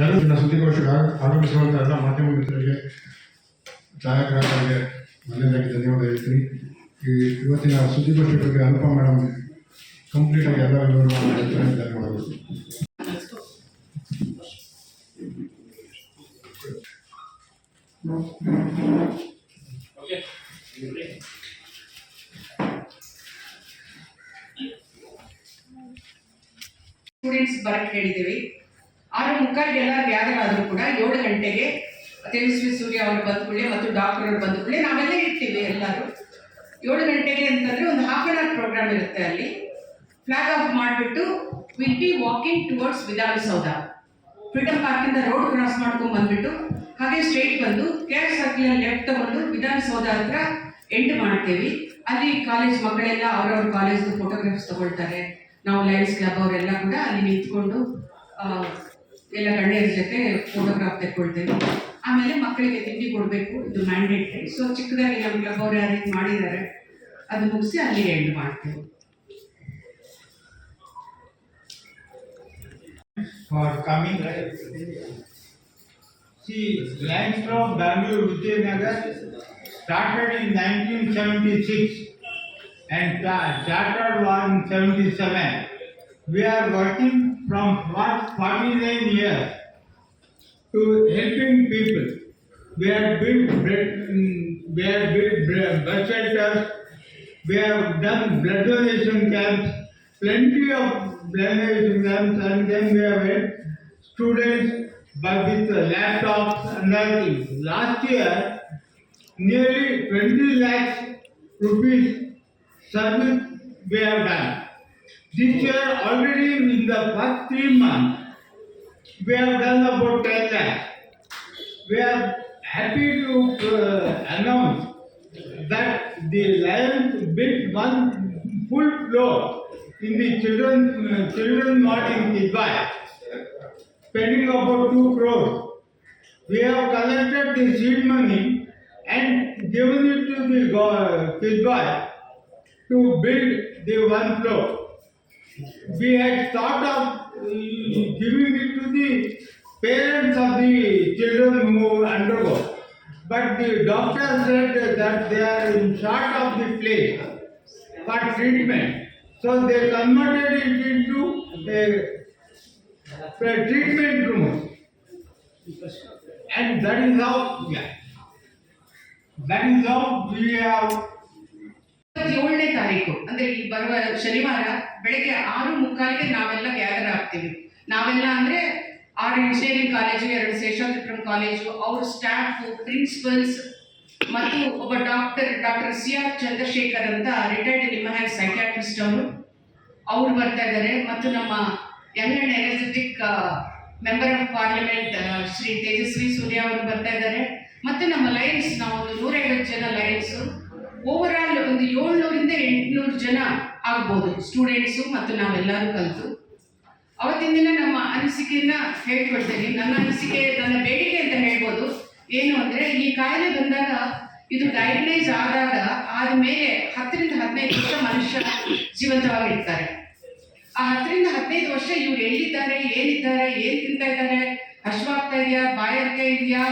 ದಿನ ಸುದ್ದಿಗೋಷ್ಠಿಗೆ ಆಗ- ಆಗಮಿಸುವಂಥ ಎಲ್ಲ ಮಾಧ್ಯಮ ಮಿತ್ರರಿಗೆ, ಛಾಯಾಗ್ರಾಹಕರಿಗೆ ಮೊದಲನೇದಾಗಿ ಧನ್ಯವಾದ ಹೇಳ್ತೀನಿ. ಈ ಇವತ್ತಿನ ಸುದ್ದಿಗೋಷ್ಠಿ ಬಗ್ಗೆ ಅನುಪ ಮೇಡಮ್ ಕಂಪ್ಲೀಟಾಗಿ ಎಲ್ಲ ಧನ್ಯವಾದಗಳು. ಸ್ಟೂಡೆಂಟ್ಸ್ ಬರಕ್ಕೆ ಹೇಳಿದ್ದೀವಿ. ಗ್ಯಾದರ್ ಆದರೂ ಕೂಡ ಏಳು ಗಂಟೆಗೆ ತೇಜಸ್ವಿ ಸೂರ್ಯ ಅವರು ಬಂದ್ಕೊಳ್ಳಿ ಮತ್ತು ಡಾಕ್ಟರ್ ಅವರು ಬಂದ್ಕೊಳ್ಳಿ ನಾವೆಲ್ಲೇ ಇರ್ತೀವಿ ಎಲ್ಲರೂ. ಏಳು ಗಂಟೆಗೆ ಅಂತಂದರೆ ಒಂದು ಹಾಫ್ ಆನ್ ಅವರ್ ಪ್ರೋಗ್ರಾಮ್ ಇರುತ್ತೆ ಅಲ್ಲಿ. ಫ್ಲಾಗ್ ಆಫ್ ಮಾಡಿಬಿಟ್ಟು will be walking towards Vidhana Soudha freedom ಪಾರ್ಕಿಂದ road cross ಮಾಡ್ಕೊಂಡು ಬಂದ್ಬಿಟ್ಟು ಹಾಗೆ ಸ್ಟ್ರೈಟ್ ಬಂದು ಕೆ ಆರ್ ಸರ್ಕಲ್ ಲೆಫ್ಟ್ ತಗೊಂಡು ವಿಧಾನಸೌಧ ಹತ್ರ ಎಂಡ್ ಮಾಡ್ತೀವಿ. ಅಲ್ಲಿ ಕಾಲೇಜ್ ಮಕ್ಕಳೆಲ್ಲ ಅವರವ್ರ ಕಾಲೇಜ್ದು ಫೋಟೋಗ್ರಾಫ್ಸ್ ತಗೊಳ್ತಾರೆ. ನಾವು ಲಯನ್ಸ್ ಕ್ಲಬ್ ಅವರೆಲ್ಲ ಕೂಡ ಅಲ್ಲಿ ನಿಂತ್ಕೊಂಡು ಎಲ್ಲ ಗಣ್ಯರ ಜೊತೆ ಫೋಟೋಗ್ರಾಫ್ ತೆಕ್ಕೊಳ್ತೇವೆ ಆಮೇಲೆ ಮಕ್ಕಳಿಗೆ ತಿಂಡಿ ಕೊಡಬೇಕು ಇದು ಮ್ಯಾಂಡೇಟ್ರಿ ಸೊ ಚಿಕ್ಕದಾಗಿ ನಮ್ಮ ಕ್ಲಬ್ ಅವರು ಅರೇಂಜ್ ಮಾಡಿದ್ದಾರೆ ಅದು ಮುಗಿಸಿ ಅಲ್ಲಿ ಎಂಡ್ ಮಾಡ್ತೇವೆ for coming. See, Limestone Bangalore Vijayanagar started in 1976 and cha- chartered was in 77. We are working from what 49 years to helping people. We have built bread, mm, we have built bus shelters, we have done blood donation camps, plenty of blood donation camps, and then we have had students but with laptops and other things. Last year, nearly 20 lakhs rupees service we have done. This year, already in the first three months, we have done about 10 lakhs. We are happy to uh, announce that the Lions built one full floor in the children uh, children ward in Kidwai, spending about two crores. We have collected the seed money and given it to the Kidwai to build the one floor. We had thought of uh, giving it to the parents of the children who undergo. But the doctor said that they are in short of the place for treatment. So they converted it into a, a treatment room. And that is how, yeah. That is how we have ಏಳನೇ ತಾರೀಕು, ಅಂದ್ರೆ ಈ ಬರುವ ಶನಿವಾರ ಬೆಳಗ್ಗೆ ಆರು ಮುಕ್ಕಾಲಿಗೆ ನಾವೆಲ್ಲ gather ಆಗ್ತೀವಿ. ನಾವೆಲ್ಲ ಅಂದ್ರೆ ಆರು ಇಂಜಿನಿಯರಿಂಗ್ ಕಾಲೇಜು ಎರಡು ಶೇಷಾದ್ರಿಪುರಂ ಕಾಲೇಜು ಅವ್ರ ಸ್ಟಾಫ್ ಪ್ರಿನ್ಸಿಪಲ್ಸ್ ಮತ್ತು ಒಬ್ಬ doctor doctor C R Chandrashekar ಅಂತ ರಿಟೈರ್ಡ್ ನಿಮ್ಮ ಸೈಕ್ಯಾಟ್ರಿಸ್ಟ್ ಅವರು. ಅವ್ರು ಬರ್ತಾ ಇದ್ದಾರೆ ಮತ್ತು ನಮ್ಮ young and energetic member of parliament Shri Tejasvi Surya ಅವರು ಬರ್ತಾ ಇದ್ದಾರೆ. ಮತ್ತು ನಮ್ಮ ಲೈನ್ಸ್ ನಾವು ನೂರೈವತ್ತು ಜನ ಲೈನ್ಸ್ ಓವರ್ ಆಲ್ ಒಂದು ಏಳ್ನೂರಿಂದ ಎಂಟುನೂರು ಜನ ಆಗ್ಬೋದು ಸ್ಟೂಡೆಂಟ್ಸು ಮತ್ತು ನಾವೆಲ್ಲರೂ ಕಲಿತು. ಅವತ್ತಿನ ದಿನ ನಮ್ಮ ಅನಿಸಿಕೆಯನ್ನು ಹೇಳ್ಕೊಡ್ತೇನೆ. ನನ್ನ ಅನಿಸಿಕೆ, ನನ್ನ ಬೇಡಿಕೆ ಅಂತ ಹೇಳ್ಬೋದು. ಏನು ಅಂದರೆ, ಈ ಕಾಯಿಲೆ ಬಂದಾಗ, ಇದು ಡಯಾಗ್ನೈಸ್ ಆದಾಗ ಆದಮೇಲೆ ಹತ್ತರಿಂದ ಹದಿನೈದು ವರ್ಷ ಮನುಷ್ಯ ಜೀವಂತವಾಗಿರ್ತಾರೆ. ಆ ಹತ್ತರಿಂದ ಹದಿನೈದು ವರ್ಷ ಇವ್ರು ಎಲ್ಲಿದ್ದಾರೆ, ಏನಿದ್ದಾರೆ, ಏನು ತಿಂತಾ ಇದ್ದಾರೆ, ಹಶ್ವಾಗ್ತಾ ಇದೆಯಾ ಬಾಯಾಗ್ತಾ ಇದೆಯಾ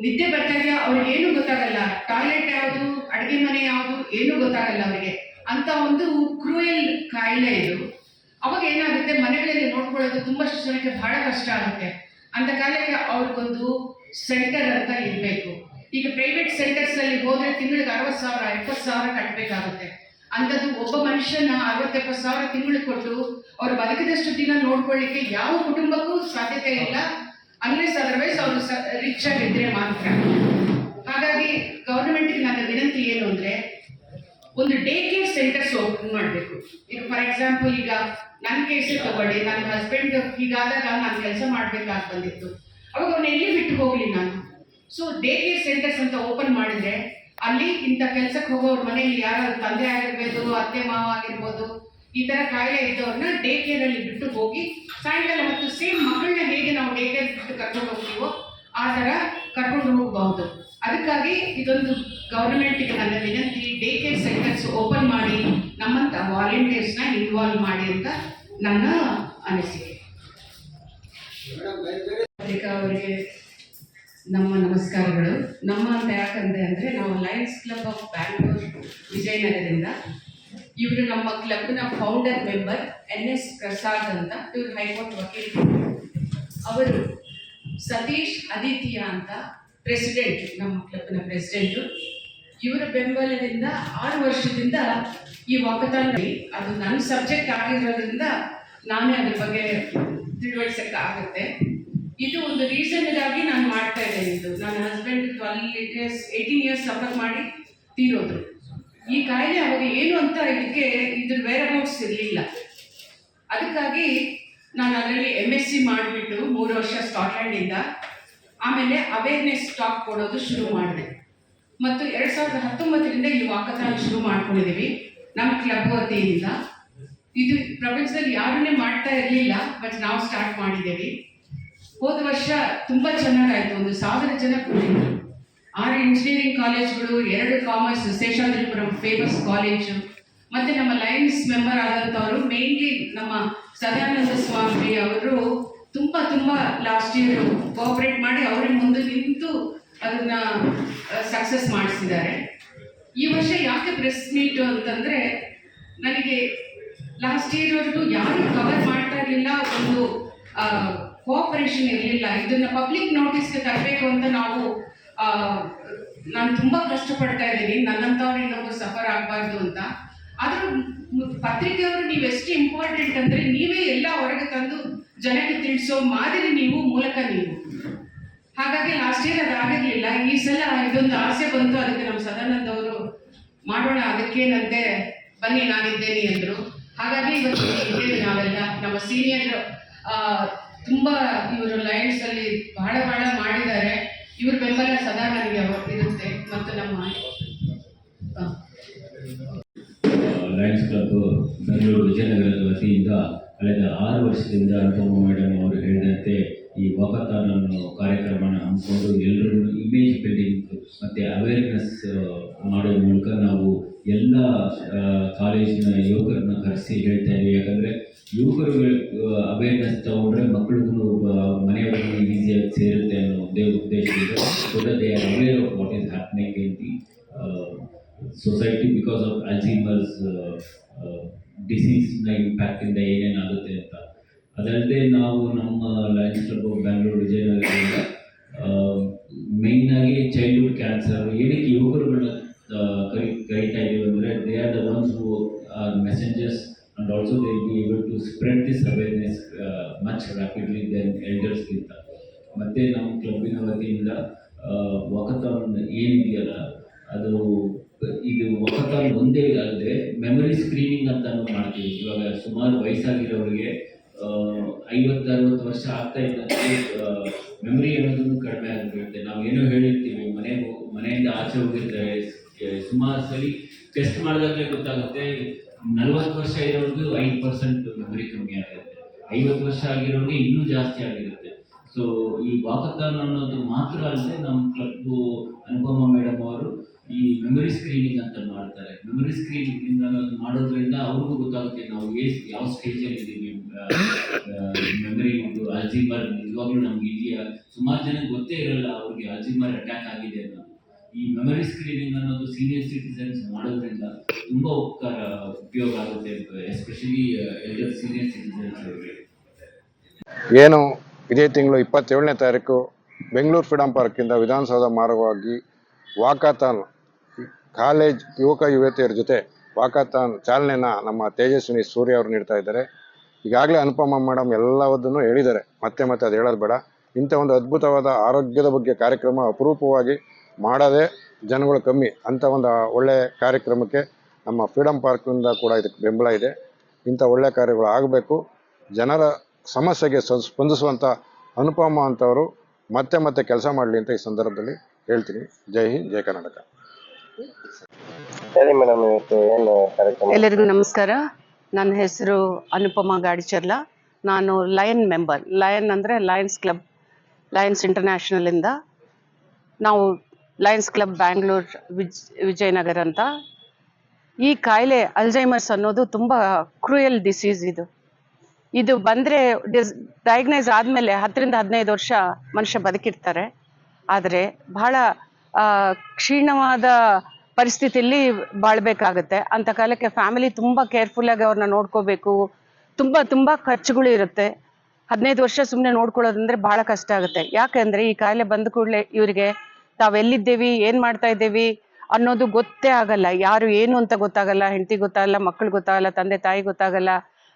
ನಿದ್ದೆ ಇದೆಯಾ ಅವ್ರಿಗೆ ಏನು ಗೊತ್ತಾಗಲ್ಲ. ಟಾಯ್ಲೆಟ್ ಯಾವುದು? ಅಡುಗೆ ಮನೆ ಯಾವುದು? ಏನು ಗೊತ್ತಾಗಲ್ಲ ಅವರಿಗೆ. ಅಂತ ಒಂದು ಕ್ರೂಯಲ್ ಕಾಯಿಲೆ ಇದು. ಅವಾಗ ಏನಾಗುತ್ತೆ? ಮನೆಗಳಲ್ಲಿ ನೋಡ್ಕೊಳ್ಳೋದು ತುಂಬಾ ಜನಕ್ಕೆ ಬಹಳ ಕಷ್ಟ ಆಗುತ್ತೆ. ಅಂತ ಕಾಲಕ್ಕೆ ಅವ್ರಿಗೊಂದು ಸೆಂಟರ್ ಅಂತ ಇರಬೇಕು. ಈಗ ಪ್ರೈವೇಟ್ ಸೆಂಟರ್ಸ್ ಅಲ್ಲಿ ಹೋದ್ರೆ ತಿಂಗಳಿಗೆ ಅರವತ್ತು ಸಾವಿರ, ಎಪ್ಪತ್ತು ಸಾವಿರ ಕಟ್ಟಬೇಕಾಗುತ್ತೆ ಅಂಥದ್ದು ಒಬ್ಬ ಮನುಷ್ಯನ ಅರವತ್ತೆಪ್ಪತ್ತು ಸಾವಿರ ತಿಂಗಳು ಕೊಟ್ಟು ಅವ್ರು ಬದುಕಿದಷ್ಟು ದಿನ ನೋಡ್ಕೊಳ್ಳಿಕ್ಕೆ ಯಾವ ಕುಟುಂಬಕ್ಕೂ ಸಾಧ್ಯತೆ ಇಲ್ಲ. ಅನ್ಲೆಸ್ ಅದರ್ವೈಸ್ ಅವರು ರಿಚ್ ಆಗಿದ್ರೆ ಮಾತ್ರ. ಹಾಗಾಗಿ ಗೌರ್ಮೆಂಟ್ಗೆ ನನ್ನ ವಿನಂತಿ ಏನು ಅಂದ್ರೆ, ಒಂದು ಡೇ ಕೇರ್ ಸೆಂಟರ್ಸ್ ಓಪನ್ ಮಾಡಬೇಕು. ಈಗ ಫಾರ್ ಎಕ್ಸಾಂಪಲ್ ಈಗ ನನ್ನ ಕೇಸೇ ತಗೊಳ್ಳಿ ನನ್ನ ಹಸ್ಬೆಂಡ್ ಹೀಗಾದಾಗ ನಾನು ಕೆಲಸ ಮಾಡ್ಬೇಕಾಗಿ ಬಂದಿತ್ತು. ಅವಾಗ ಅವ್ನ ಎಲ್ಲಿ ಬಿಟ್ಟು ಹೋಗ್ಲಿ ನಾನು? ಸೊ ಡೇ ಕೇರ್ ಸೆಂಟರ್ಸ್ ಅಂತ ಓಪನ್ ಮಾಡಿದ್ರೆ, ಅಲ್ಲಿ ಇಂಥ ಕೆಲಸಕ್ಕೆ ಹೋಗೋರ್ ಮನೆಯಲ್ಲಿ ಯಾರು ತಂದೆ ಆಗಿರ್ಬೋದು ಅತ್ತೆ ಮಾವ ಆಗಿರ್ಬೋದು ಈ ತರ ಕಾಯಿಲೆ ಇದ್ದವ್ರನ್ನ ಡೇ ಕೇರ್ ಅಲ್ಲಿ ಬಿಟ್ಟು ಹೋಗಿ ಸಾಯಂಕಾಲ ಮತ್ತು ಸೇಮ್ ಮಕ್ಕಳನ್ನ ಹೇಗೆ ನಾವು ಡೇ ಕೇರ್ ಬಿಟ್ಟು ಕರ್ಕೊಂಡು ಹೋಗ್ತೀವೋ ಆ ತರ ಕರ್ಕೊಂಡು ಹೋಗಬಹುದು. ಅದಕ್ಕಾಗಿ ಇದೊಂದು ಗವರ್ಮೆಂಟ್ಗೆ ನನ್ನ ವಿನಂತಿ ಡೇ ಕೇರ್ ಸೆಂಟರ್ಸ್ ಓಪನ್ ಮಾಡಿ ನಮ್ಮಂತ ವಾಲಂಟಿಯರ್ಸ್ನ ಇನ್ವಾಲ್ವ್ ಮಾಡಿ ಅಂತ ನನ್ನ ಅನಿಸಿಕೆ. ಅವರಿಗೆ ನಮ್ಮ ನಮಸ್ಕಾರಗಳು. ನಮ್ಮ ಅಂತ ಯಾಕಂದ್ರೆ ಅಂದರೆ ನಾವು ಲಯನ್ಸ್ ಕ್ಲಬ್ ಆಫ್ ಬ್ಯಾಂಗ್ಳೂರ್ ವಿಜಯನಗರದಿಂದ ಇವರು ನಮ್ಮ ಕ್ಲಬ್ನ founder member N S Prasad ಅಂತ ಇವರು ಹೈಕೋರ್ಟ್ ವಕೀಲರು ಅವರು. ಸತೀಶ್ ಅದಿತಿಯ ಅಂತ ಪ್ರೆಸಿಡೆಂಟ್ ನಮ್ಮ ಕ್ಲಬ್ನ ಪ್ರೆಸಿಡೆಂಟು ಇವರ ಬೆಂಬಲದಿಂದ ಆರು ವರ್ಷದಿಂದ ಈ ವಾಕಥಾನ್ ಅದು ನನ್ನ ಸಬ್ಜೆಕ್ಟ್ ಆಗಿರೋದ್ರಿಂದ ನಾನೇ ಅದ್ರ ಬಗ್ಗೆ ತಿಳುವಳಿಸಕ್ಕೆ ಆಗುತ್ತೆ. ಇದು ಒಂದು ರೀಸನ್ಗಾಗಿ ನಾನು ಮಾಡ್ತಾ ಇದ್ದೇನೆ ಇದು. ನನ್ನ husband twelve years eighteen years suffer ಮಾಡಿ ತೀರೋದ್ರು. ಈ ಕಾಯಿಲೆ ಅವಾಗ ಏನು ಅಂತ ಇದಕ್ಕೆ ಇದ್ರ ವೇರ್ ಅಬೌಟ್ಸ್ ಇರಲಿಲ್ಲ. ಅದಕ್ಕಾಗಿ ನಾನು ಅದರಲ್ಲಿ ಎಂ ಎಸ್ ಸಿ ಮಾಡಿಬಿಟ್ಟು ಮೂರು ವರ್ಷ ಸ್ಕಾಟ್ಲ್ಯಾಂಡಿಂದ ಆಮೇಲೆ ಅವೇರ್ನೆಸ್ ಟಾಕ್ ಕೊಡೋದು ಶುರು ಮಾಡಿದೆ. ಮತ್ತು ಎರಡು ಸಾವಿರದ ಹತ್ತೊಂಬತ್ತರಿಂದ ಈ ವಾಕಥಾನ್ ಶುರು ಮಾಡ್ಕೊಂಡಿದ್ದೀವಿ, ನಮ್ಮ ಕ್ಲಬ್ ವತಿಯಿಂದ. ಇದು ಪ್ರಪಂಚದಲ್ಲಿ ಯಾರನ್ನೇ ಮಾಡ್ತಾ ಇರಲಿಲ್ಲ ಬಟ್ ನಾವು ಸ್ಟಾರ್ಟ್ ಮಾಡಿದ್ದೇವೆ. ಹೋದ ವರ್ಷ ತುಂಬ ಚೆನ್ನಾಗಾಯಿತು, ಒಂದು ಸಾವಿರ ಜನ ಕೂಡಿದ್ರು ಆರು ಇಂಜಿನಿಯರಿಂಗ್ ಕಾಲೇಜ್ಗಳು ಎರಡು ಕಾಮರ್ಸ್ ಶೇಷಾದ್ರಿಪುರಂ ಫೇಮಸ್ ಕಾಲೇಜು ಮತ್ತು ನಮ್ಮ ಲಯನ್ಸ್ ಮೆಂಬರ್ ಆದಂಥವರು ಮೇನ್ಲಿ ನಮ್ಮ ಸದಾನಂದ ಸ್ವಾಮಿ ಅವರು ತುಂಬ ತುಂಬ ಲಾಸ್ಟ್ ಇಯರ್ ಕೋಆಪರೇಟ್ ಮಾಡಿ ಅವರೇ ಮುಂದೆ ನಿಂತು ಅದನ್ನ ಸಕ್ಸಸ್ ಮಾಡಿಸಿದ್ದಾರೆ. ಈ ವರ್ಷ ಯಾಕೆ ಪ್ರೆಸ್ ಮೀಟು ಅಂತಂದರೆ, ನನಗೆ ಲಾಸ್ಟ್ ಇಯರ್ವರೆಗೂ ಯಾರು ಕವರ್ ಮಾಡ್ತಾ ಇರಲಿಲ್ಲ, ಒಂದು ಕೋಆಪರೇಷನ್ ಇರಲಿಲ್ಲ. ಇದನ್ನ ಪಬ್ಲಿಕ್ ನೋಟಿಸ್ಗೆ ತರಬೇಕು ಅಂತ ನಾವು ನಾನು ತುಂಬ ಕಷ್ಟಪಡ್ತಾ ಇದ್ದೀನಿ. ನನ್ನಂಥವ್ರು ಇನ್ನೊಬ್ಬರು ಸಫರ್ ಆಗಬಾರ್ದು ಅಂತ. ಆದರೂ ಪತ್ರಿಕೆಯವರು ನೀವು ಎಷ್ಟು ಇಂಪಾರ್ಟೆಂಟ್ ಅಂದರೆ ನೀವೇ ಎಲ್ಲ ಹೊರಗೆ ತಂದು ಜನಕ್ಕೆ ತಿಳಿಸೋ ಮಾದರಿ ನೀವು, ಮೂಲಕ ನೀವು. ಹಾಗಾಗಿ ಲಾಸ್ಟ್ ಇಯರ್ ಅದಾಗಿರಲಿಲ್ಲ ಈ ಸಲ ಇದೊಂದು ಆಸೆ ಬಂತು. ಅದಕ್ಕೆ ನಮ್ಮ ಸದಾನಂದ್ ಅವರು ಮಾಡೋಣ, ಅದಕ್ಕೇನಂತೆ ಬನ್ನಿ, ನಾನಿದ್ದೇನೆ ಅಂದರು ಹಾಗಾಗಿ ಇವತ್ತು ಇದ್ದೇವೆ ನಾವೆಲ್ಲ. ನಮ್ಮ ಸೀನಿಯರ್ ತುಂಬ ಇವರು ಲೈನ್ಸ್ ಅಲ್ಲಿ ಬಹಳ ಬಹಳ ಮಾಡಿದ್ದಾರೆ. ಇವ್ರ ಬೆಂಬಲ ಸದಾ ನನಗೆ ಇರುತ್ತೆ ಮತ್ತು ನಮ್ಮ ಲಯನ್ಸ್ ಕ್ಲಬ್ ಬೆಂಗಳೂರು ವಿಜಯನಗರದ ವತಿಯಿಂದ ಕಳೆದ ಆರು ವರ್ಷದಿಂದ ಅನುಪಮ ಮೇಡಮ್ ಅವರು ಹೇಳಿದಂತೆ ಈ ವಾಕಥಾನ್ ಅನ್ನೋ ಕಾರ್ಯಕ್ರಮನ ಹಮ್ಮಿಕೊಂಡು ಎಲ್ಲರೂ ಇಮೇಜ್ ಬಿಲ್ಡಿಂಗ್ ಮತ್ತು ಅವೇರ್ನೆಸ್ ಮಾಡೋ ಮೂಲಕ ನಾವು ಎಲ್ಲ ಕಾಲೇಜಿನ ಯುವಕರನ್ನ ಕರೆಸಿ ಹೇಳ್ತಾ ಇದ್ದೀವಿ ಯಾಕಂದರೆ ಯುವಕರುಗಳು ಅವೇರ್ನೆಸ್ ತಗೊಂಡ್ರೆ ಮಕ್ಕಳಿಗೂ ಮನೆಯವರಿಗೆ ಈಸಿಯಾಗಿ ಸೇರುತ್ತೆ ಅನ್ನೋ ಒಂದೇ ಉದ್ದೇಶದಿಂದ they are aware of what is happening in the society because of Alzheimer's ಡಿಸೀಸ್ನ ಇಂಪ್ಯಾಕ್ಟಿಂದ ಏನೇನಾಗುತ್ತೆ ಅಂತ. ಅದಲ್ಲದೆ ನಾವು ನಮ್ಮ ಲಯನ್ಸ್ ಕ್ಲಬ್ ಆಫ್ ಬ್ಯಾಂಗ್ಳೂರು ವಿಜಯನಗರದಿಂದ ಮೇಯ್ನಾಗಿ ಚೈಲ್ಡ್ಹುಡ್ ಕ್ಯಾನ್ಸರ್ ಏನಕ್ಕೆ ಯುವಕರುಗಳನ್ನ ಮತ್ತು ನಾವು ಕ್ಲಬ್ಬಿನ ವತಿಯಿಂದ ವಾಕಥಾನ್ ಏನಿದೆಯಲ್ಲ ಅದು ಇದು ವಾಕಥಾನ್ ಒಂದೇ ಅಲ್ಲದೆ ಮೆಮೊರಿ ಸ್ಕ್ರೀನಿಂಗ್ ಅಂತಾನು ಮಾಡ್ತೀವಿ. ಇವಾಗ ಸುಮಾರು ವಯಸ್ಸಾಗಿರೋರಿಗೆ ಐವತ್ತು ಅರವತ್ತು ವರ್ಷ ಆಗ್ತಾ ಇದ್ದಂತೆ ಮೆಮೊರಿ ಅನ್ನೋದನ್ನು ಕಡಿಮೆ ಆಗಿಬಿಡುತ್ತೆ. ನಾವು ಏನೋ ಹೇಳಿರ್ತೀವಿ, ಮನೆ ಮನೆಯಿಂದ ಆಚೆ ಹೋಗಿರ್ತಾರೆ. ಸುಮಾರು ಸಲ ಟೆಸ್ಟ್ ಮಾಡಿದಾಗಲೇ ಗೊತ್ತಾಗುತ್ತೆ, ನಲವತ್ತು ವರ್ಷ ಇರೋರ್ಗೂ ಐದು ಪರ್ಸೆಂಟ್ ಮೆಮೊರಿ ಕಮ್ಮಿ ಆಗಿರುತ್ತೆ ಐವತ್ತು ವರ್ಷ ಆಗಿರೋರಿಗೆ ಇನ್ನೂ ಜಾಸ್ತಿ ಆಗಿರುತ್ತೆ. ಸೊ ಈ ವಾಕಥಾನ್ ಅನ್ನೋದು ಮಾತ್ರ ಅಲ್ಲದೆ ನಮ್ಮ ಕ್ಲಬ್ ಅನುಪಮ ಮೇಡಮ್ ಅವರು ಈ ಮೆಮೊರಿ ಸ್ಕ್ರೀನಿಂಗ್ ಅಂತ ಮಾಡ್ತಾರೆ. ಮೆಮೊರಿ ಸ್ಕ್ರೀನಿಂಗ್ ಮಾಡೋದ್ರಿಂದ ಅವ್ರಿಗೂ ಗೊತ್ತಾಗುತ್ತೆ ನಾವು ಯಾವ ಯಾವ ಸ್ಟೇಜಲ್ಲಿ ಇದ್ದೀವಿ ಮೆಮೊರಿ ಇದು ಅಲ್ಜಿಮರ್ ನಿಜವಾಗ್ಲೂ ನಮ್ಗೆ ಇದೆಯಾ? ಸುಮಾರು ಜನಕ್ಕೆ ಗೊತ್ತೇ ಇರಲ್ಲ ಅವ್ರಿಗೆ ಅಲ್ಜಿಮರ್ ಅಟ್ಯಾಕ್ ಆಗಿದೆ ಅಂತ. ಈ ಮೆಮೊರಿ ಸ್ಕ್ರೀನಿಂಗ್ ಅನ್ನೋದು ಸೀನಿಯರ್ ಸಿಟಿಸನ್ಸ್ ಮಾಡೋದ್ರಿಂದ ತುಂಬಾ ಉಪಕಾರ, ಉಪಯೋಗ ಆಗುತ್ತೆ ಎಸ್ಪೆಷಲಿ ಎಲ್ಡರ್ ಸೀನಿಯರ್ ಸಿಟಿಸನ್ಸ್ ಏನು ಇದೇ ತಿಂಗಳು ಇಪ್ಪತ್ತೇಳನೇ ತಾರೀಕು ಬೆಂಗಳೂರು ಫ್ರೀಡಂ ಪಾರ್ಕಿಂದ ವಿಧಾನಸೌಧ ಮಾರ್ಗವಾಗಿ ವಾಕಾಥಾನ್ ಕಾಲೇಜ್ ಯುವಕ ಯುವತಿಯರ ಜೊತೆ ವಾಕಾಥಾನ್ ಚಾಲನೆನ ನಮ್ಮ ತೇಜಸ್ವಿನಿ ಸೂರ್ಯ ಅವರು ನೀಡ್ತಾ ಇದ್ದಾರೆ. ಈಗಾಗಲೇ ಅನುಪಮ ಮೇಡಮ್ ಎಲ್ಲವದನ್ನು ಹೇಳಿದ್ದಾರೆ. ಮತ್ತೆ ಮತ್ತೆ ಅದು ಹೇಳೋದು ಬೇಡ. ಇಂಥ ಒಂದು ಅದ್ಭುತವಾದ ಆರೋಗ್ಯದ ಬಗ್ಗೆ ಕಾರ್ಯಕ್ರಮ ಅಪರೂಪವಾಗಿ ಮಾಡದೆ ಜನಗಳು ಕಮ್ಮಿ. ಅಂಥ ಒಂದು ಒಳ್ಳೆ ಕಾರ್ಯಕ್ರಮಕ್ಕೆ ನಮ್ಮ ಫ್ರೀಡಂ ಪಾರ್ಕಿಂದ ಕೂಡ ಇದಕ್ಕೆ ಬೆಂಬಲ ಇದೆ. ಇಂಥ ಒಳ್ಳೆಯ ಕಾರ್ಯಗಳು ಆಗಬೇಕು. ಜನರ ಸಮಸ್ಯೆಗೆ ಸ್ಪ- ಸ್ಪಂದಿಸುವಂಥ ಅನುಪಮ ಅಂತವರು ಮತ್ತೆ ಮತ್ತೆ ಕೆಲಸ ಮಾಡಲಿ ಅಂತ ಈ ಸಂದರ್ಭದಲ್ಲಿ ಹೇಳ್ತೀನಿ. ಜೈ ಹಿಂದ್ ಜೈ ಕರ್ನಾಟಕ. ಮೇಡಮ್ ಇವತ್ತು ಏನು ಕಾರ್ಯಕ್ರಮ? ಎಲ್ಲರಿಗೂ ನಮಸ್ಕಾರ. ನನ್ನ ಹೆಸರು ಅನುಪಮ ಗಾಡಿಚರ್ಲ. ನಾನು ಲಯನ್ ಮೆಂಬರ್ ಲಯನ್ ಅಂದರೆ ಲಯನ್ಸ್ ಕ್ಲಬ್ ಲಯನ್ಸ್ ಇಂಟರ್ನ್ಯಾಷನಲಿಂದ ನಾವು ಲಯನ್ಸ್ ಕ್ಲಬ್ ಬ್ಯಾಂಗ್ಳೂರ್ ವಿಜ್ ವಿಜಯನಗರ ಅಂತ. ಈ ಕಾಯಿಲೆ ಅಲ್ಜೈಮರ್ಸ್ ಅನ್ನೋದು ತುಂಬ ಕ್ರೂಯಲ್ ಡಿಸೀಸ್ ಇದು. ಇದು ಬಂದ್ರೆ ಡಯಾಗ್ನೈಸ್ ಆದಮೇಲೆ ಹತ್ತರಿಂದ ಹದಿನೈದು ವರ್ಷ ಮನುಷ್ಯ ಬದುಕಿರ್ತಾರೆ. ಆದರೆ ಬಹಳ ಕ್ಷೀಣವಾದ ಪರಿಸ್ಥಿತಿಯಲ್ಲಿ ಬಾಳ್ಬೇಕಾಗತ್ತೆ. ಅಂತ ಕಾಲಕ್ಕೆ ಫ್ಯಾಮಿಲಿ ತುಂಬಾ ಕೇರ್ಫುಲ್ ಆಗಿ ಅವ್ರನ್ನ ನೋಡ್ಕೋಬೇಕು. ತುಂಬಾ ತುಂಬಾ ಖರ್ಚುಗಳು ಇರುತ್ತೆ. ಹದಿನೈದು ವರ್ಷ ಸುಮ್ಮನೆ ನೋಡ್ಕೊಳ್ಳೋದಂದ್ರೆ ಬಹಳ ಕಷ್ಟ ಆಗುತ್ತೆ. ಯಾಕಂದ್ರೆ ಈ ಕಾಯಿಲೆ ಬಂದ ಕೂಡಲೇ ಇವರಿಗೆ ತಾವೆಲ್ಲಿದ್ದೇವಿ ಏನು ಮಾಡ್ತಾ ಇದ್ದೇವಿ ಅನ್ನೋದು ಗೊತ್ತೇ ಆಗಲ್ಲ. ಯಾರು ಏನು ಅಂತ ಗೊತ್ತಾಗಲ್ಲ. ಹೆಂಡತಿ ಗೊತ್ತಾಗಲ್ಲ ಮಕ್ಕಳು ಗೊತ್ತಾಗಲ್ಲ, ತಂದೆ ತಾಯಿ ಗೊತ್ತಾಗಲ್ಲ.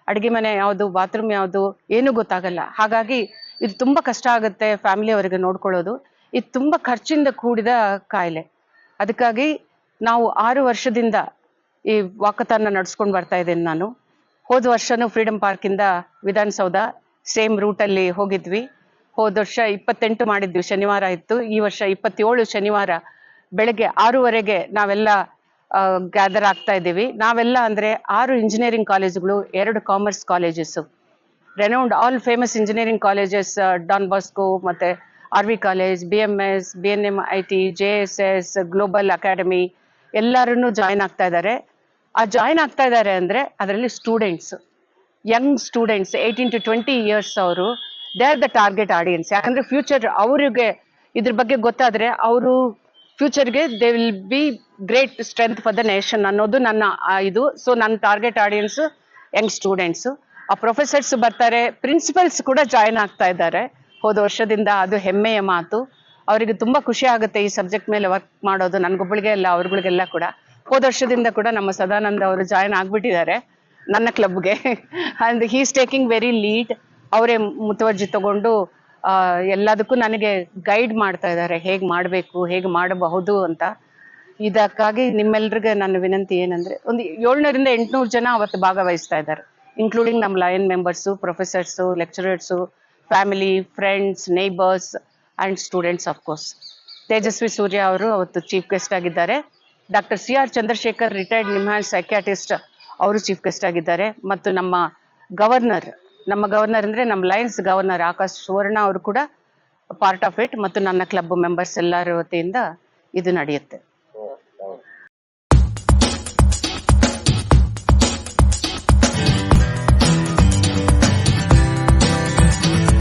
ಅಡುಗೆ ಮನೆ ಯಾವುದು ಬಾತ್ರೂಮ್ ಯಾವುದು, ಏನು ಗೊತ್ತಾಗಲ್ಲ. ಹಾಗಾಗಿ ಇದು ತುಂಬ ಕಷ್ಟ ಆಗುತ್ತೆ ಫ್ಯಾಮಿಲಿ ಅವರಿಗೆ ನೋಡ್ಕೊಳ್ಳೋದು. ಇದು ತುಂಬ ಖರ್ಚಿಂದ ಕೂಡಿದ ಕಾಯಿಲೆ. ಅದಕ್ಕಾಗಿ ನಾವು ಆರು ವರ್ಷದಿಂದ ಈ ವಾಕಥಾನ್ನ ನಡೆಸ್ಕೊಂಡು ಬರ್ತಾ ಇದ್ದೇನೆ ನಾನು. ಹೋದ ವರ್ಷನೂ ಫ್ರೀಡಮ್ ಪಾರ್ಕಿಂದ ವಿಧಾನಸೌಧ ಸೇಮ್ ರೂಟಲ್ಲಿ ಹೋಗಿದ್ವಿ. ಹೋದ ವರ್ಷ ಇಪ್ಪತ್ತೆಂಟು ಮಾಡಿದ್ವಿ, ಶನಿವಾರ ಇತ್ತು. ಈ ವರ್ಷ ಇಪ್ಪತ್ತೇಳು ಶನಿವಾರ ಬೆಳಗ್ಗೆ ಆರೂವರೆಗೆ ನಾವೆಲ್ಲ ಗ್ಯಾದರ್ ಆಗ್ತಾ ಇದ್ದೀವಿ. ನಾವೆಲ್ಲ ಅಂದರೆ ಆರು ಇಂಜಿನಿಯರಿಂಗ್ ಕಾಲೇಜುಗಳು ಎರಡು commerce colleges renowned all famous engineering colleges Don Bosco ಮತ್ತು R V college B M S B N M I T J S S global academy ಎಲ್ಲರೂ ಜಾಯ್ನ್ ಆಗ್ತಾ ಇದ್ದಾರೆ. ಆ ಜಾಯ್ನ್ ಆಗ್ತಾ ಇದ್ದಾರೆ ಅಂದರೆ ಅದರಲ್ಲಿ students young students eighteen to twenty years ಅವರು they are the target audience ಯಾಕಂದರೆ ಫ್ಯೂಚರ್ ಅವರಿಗೆ ಇದ್ರ ಬಗ್ಗೆ ಗೊತ್ತಾದರೆ ಅವರು ಫ್ಯೂಚರ್ಗೆ they will be great strength for the nation ಅನ್ನೋದು ನನ್ನ ಇದು. ಸೊ ನನ್ನ ಟಾರ್ಗೆಟ್ ಆಡಿಯನ್ಸ್ ಯಂಗ್ ಸ್ಟೂಡೆಂಟ್ಸು. ಆ ಪ್ರೊಫೆಸರ್ಸ್ ಬರ್ತಾರೆ, ಪ್ರಿನ್ಸಿಪಲ್ಸ್ ಕೂಡ ಜಾಯ್ನ್ ಆಗ್ತಾ ಇದ್ದಾರೆ. ಹೋದ ವರ್ಷದಿಂದ ಅದು ಹೆಮ್ಮೆಯ ಮಾತು. ಅವರಿಗೆ ತುಂಬ ಖುಷಿ ಆಗುತ್ತೆ ಈ ಸಬ್ಜೆಕ್ಟ್ ಮೇಲೆ ವರ್ಕ್ ಮಾಡೋದು. ನನಗೊಬ್ಬಳಿಗೆ ಅಲ್ಲ, ಅವ್ರಗಳಿಗೆಲ್ಲ ಕೂಡ. ಹೋದ ವರ್ಷದಿಂದ ಕೂಡ ನಮ್ಮ ಸದಾನಂದ ಅವರು ಜಾಯ್ನ್ ಆಗ್ಬಿಟ್ಟಿದ್ದಾರೆ ನನ್ನ ಕ್ಲಬ್ಗೆ. And he's taking very lead. ಅವರೇ ಮುತುವರ್ಜಿ ತಗೊಂಡು ಎಲ್ಲದಕ್ಕೂ ನನಗೆ ಗೈಡ್ ಮಾಡ್ತಾ ಇದ್ದಾರೆ. ಹೇಗೆ ಮಾಡಬೇಕು, ಹೇಗೆ ಮಾಡಬಹುದು ಅಂತ. ಇದಕ್ಕಾಗಿ ನಿಮ್ಮೆಲ್ರಿಗೆ ನನ್ನ ವಿನಂತಿ ಏನಂದ್ರೆ, ಒಂದು ಏಳ್ನೂರಿಂದ ಎಂಟುನೂರು ಜನ ಅವತ್ತು ಭಾಗವಹಿಸ್ತಾ ಇದ್ದಾರೆ. ಇನ್ಕ್ಲೂಡಿಂಗ್ ನಮ್ಮ lion members professors lecturers family friends neighbours and students of course Tejasvi Surya ಅವರು ಅವತ್ತು ಚೀಫ್ ಗೆಸ್ಟ್ ಆಗಿದ್ದಾರೆ. Doctor C R Chandrashekar retired NIMHANS psychiatrist ಅವರು ಚೀಫ್ ಗೆಸ್ಟ್ ಆಗಿದ್ದಾರೆ. ಮತ್ತು ನಮ್ಮ ಗವರ್ನರ್ ನಮ್ಮ ಗವರ್ನರ್ ಅಂದ್ರೆ ನಮ್ಮ ಲಯನ್ಸ್ ಗವರ್ನರ್ ಆಕಾಶ್ ಸುವರ್ಣ ಅವರು ಕೂಡ ಪಾರ್ಟ್ ಆಫ್ ಇಟ್ ಮತ್ತು ನನ್ನ ಕ್ಲಬ್ ಮೆಂಬರ್ಸ್ ಎಲ್ಲರ ವತಿಯಿಂದ ಇದು ನಡೆಯುತ್ತೆ.